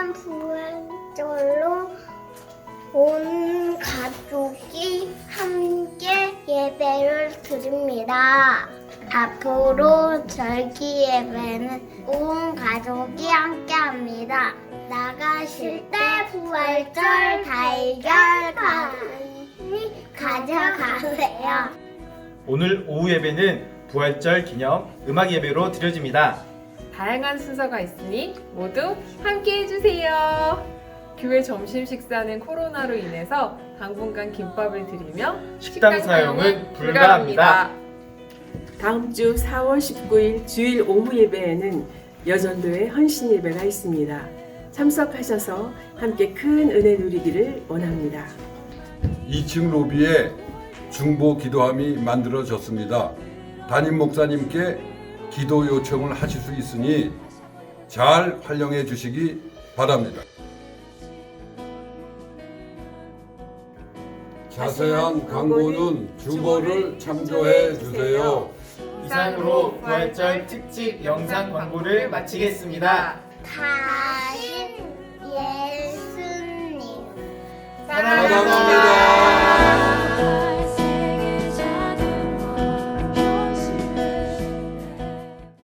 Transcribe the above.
다양한 부활절로 온 가족이 함께 예배를 드립니다. 앞으로 절기 예배는 온 가족이 함께 합니다. 나가실 때 부활절 달걀 가위 가져가세요. 오늘 오후 예배는 부활절 기념 음악 예배로 드려집니다. 다양한 순서가 있으니 모두 함께 해주세요. 교회 점심 식사는 코로나로 인해서 당분간 김밥을 드리며 식당 사용은 불가합니다. 다음 주 4월 19일 주일 오후 예배에는 여전도의 헌신 예배가 있습니다. 참석하셔서 함께 큰 은혜 누리기를 원합니다. 2층 로비에 중보 기도함이 만들어졌습니다. 담임 목사님께 기도 요청을 하실 수 있으니 잘 활용해 주시기 바랍니다. 자세한 광고는 중보를 참조해 주세요. 이상으로 부활절 특집 영상 광고를 마치겠습니다. 가신 예수님 사랑합니다.